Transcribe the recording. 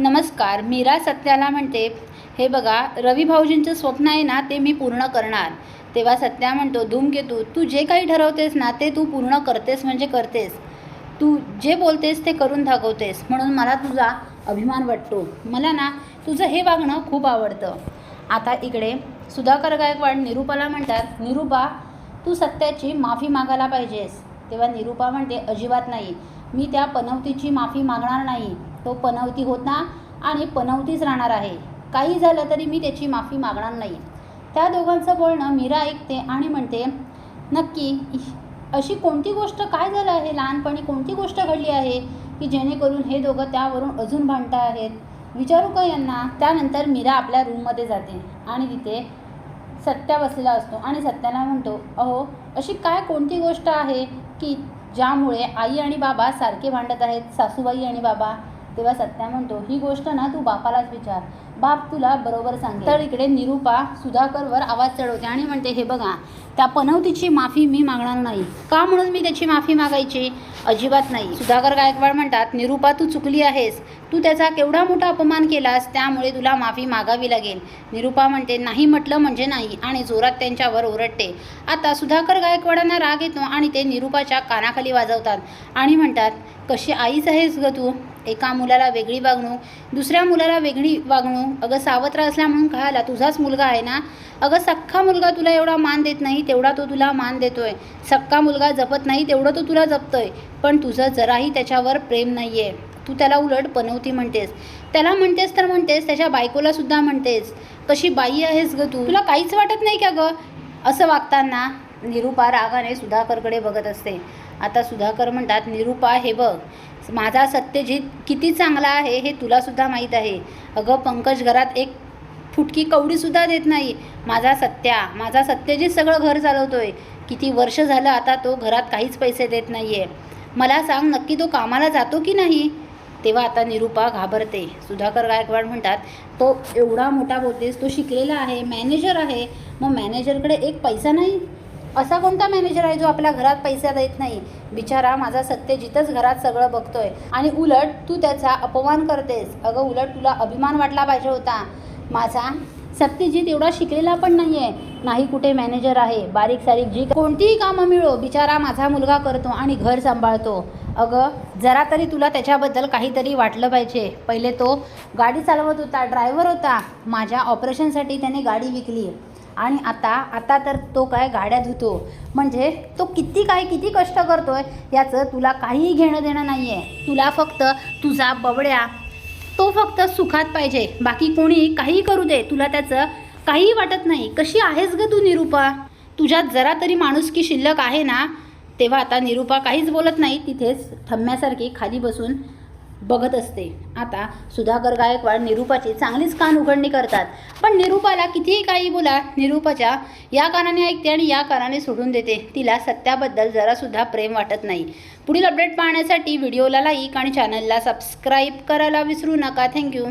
नमस्कार मीरा सत्याला म्हणते हे बघा रवी भाऊजींचं स्वप्न आहे ना ते मी पूर्ण करणार. तेव्हा सत्या म्हणतो धूमकेतू तू जे काही ठरवतेस ना ते तू पूर्ण करतेस म्हणजे करतेस. तू जे बोलतेस ते करून दाखवतेस म्हणून मला तुझा अभिमान वाटतो. मला ना तुझं हे वागणं खूप आवडतं. आता इकडे सुधाकर गायकवाड निरूपाला म्हणतात निरूपा तू सत्याची माफी मागायला पाहिजेस. तेव्हा निरूपा म्हणते अजिबात नाही. मी त्या पनवतीची माफी मागणार नाही. तो पनवती होता आणि पनवतीच राहणार आहे. काही झालं तरी मी त्याची माफी मागणार नाही. त्या दोघांचं बोलणं मीरा ऐकते आणि म्हणते नक्की अशी कोणती गोष्ट काय झालं आहे? लहानपणी कोणती गोष्ट घडली आहे की जेणेकरून हे दोघं त्यावरून अजून भांडत आहेत? विचारू का यांना? त्यानंतर मीरा आपल्या रूममध्ये जाते आणि तिथे सत्या बसलेला असतो आणि सत्याला म्हणतो अहो अशी काय कोणती गोष्ट आहे की ज्यामुळे आई आणि बाबा सारखे भांडत आहेत सासूबाई आणि बाबा? तेव्हा सत्या म्हणतो ही गोष्ट ना तू बापालाच विचार. बाप तुला बरोबर सांग तर इकडे निरूपा सुधाकरवर आवाज चढवते आणि म्हणते हे बघा त्या पनवतीची माफी मी मागणार नाही. का म्हणून मी त्याची माफी मागायची? अजिबात नाही. सुधाकर गायकवाड म्हणतात निरूपा तू चुकली आहेस. तू त्याचा केवढा मोठा अपमान केलास त्यामुळे तुला माफी मागावी लागेल. निरूपा म्हणते नाही म्हटलं म्हणजे नाही आणि जोरात त्यांच्यावर ओरडते. आता सुधाकर गायकवाडांना राग येतो आणि ते निरूपाच्या कानाखाली वाजवतात आणि म्हणतात कशी आईच आहेस ग तू? एका मुलाला वेगळी वागणूक दुसऱ्या मुलाला वेगळी वागणूक. अगं सावत्र असल्या म्हणून कळाला तुझाच मुलगा आहे ना? अगं सख्खा मुलगा तुला एवढा मान देत नाही तेवढा तो तुला मान देतोय. सख्खा मुलगा जपत नाही तेवढं तो तुला जपतोय. पण तुझं जराही त्याच्यावर प्रेम नाही आहे तू त्याला उलट पनवती म्हणतेस. त्याला म्हणतेस तर म्हणतेस त्याच्या बायकोला सुद्धा म्हणतेस. कशी बाई आहेस ग तू? तुला काहीच वाटत नाही का गं? असं वागताना निरुपा रागाने सुधाकरकडे बघत असते. आता सुधाकर म्हणतात निरुपा हे बघ. माझा सत्यजित किती चांगला आहे हे तुलासुद्धा माहीत आहे. अगं पंकज घरात एक फुटकी कवडीसुद्धा देत नाही. माझा सत्या माझा सत्यजित सगळं घर चालवतोय. किती वर्ष झालं आता तो घरात काहीच पैसे देत नाही आहे मला सांग नक्की तो कामाला जातो की नाही? तेव्हा आता निरूपा घाबरते. सुधाकर गायकवाड म्हणतात तो एवढा मोठा बोलतेस तो शिकलेला आहे मॅनेजर आहे. मग मॅनेजरकडे एक पैसा नाही? असा कोणता मॅनेजर आहे जो आपल्या घरात पैसा देत नाही? बिचारा माझा सत्यजितच घरात सगळं बघतोय. आणि उलट तू त्याचा अपमान करतेस. अगं उलट तुला अभिमान वाटला पाहिजे होता. माझा सत्यजित एवढा शिकलेला पण नाही आहे नाही कुठे मॅनेजर आहे. बारीक सारीक जी कोणतीही कामं मिळो बिचारा माझा मुलगा करतो आणि घर सांभाळतो. अगं जरा तरी तुला त्याच्याबद्दल काहीतरी वाटलं पाहिजे. पहिले तो गाडी चालवत होता ड्रायव्हर होता. माझ्या ऑपरेशनसाठी त्याने गाडी विकली. आणि आता आता तर तो काय गाड्या धुतो. म्हणजे तो किती काय किती कष्ट करतोय याचं तुला काहीही घेणं देणं नाही आहे तुला फक्त तुझा बबड्या तो फक्त सुखात पाहिजे. बाकी कोणी काहीही करू दे तुला त्याचं काहीही वाटत नाही. कशी आहेस ग तू निरूपा? तुझ्यात जरा तरी माणुसकी शिल्लक आहे ना? तेव्हा आता निरूपा काहीच बोलत नाही. तिथेच ठम्म्यासारखी खाली बसून बघत असते. आता सुधाकर गायकवाड निरूपाची चांगलीच कान उघडणी करतात. पण निरूपाला कितीही काही बोला निरूपाच्या या कानाने ऐकते आणि या कानाने सोडून देते. तिला सत्याबद्दल जरासुद्धा प्रेम वाटत नाही. पुढील अपडेट पाहण्यासाठी व्हिडिओला लाईक आणि चॅनलला सबस्क्राईब करायला विसरू नका. थँक्यू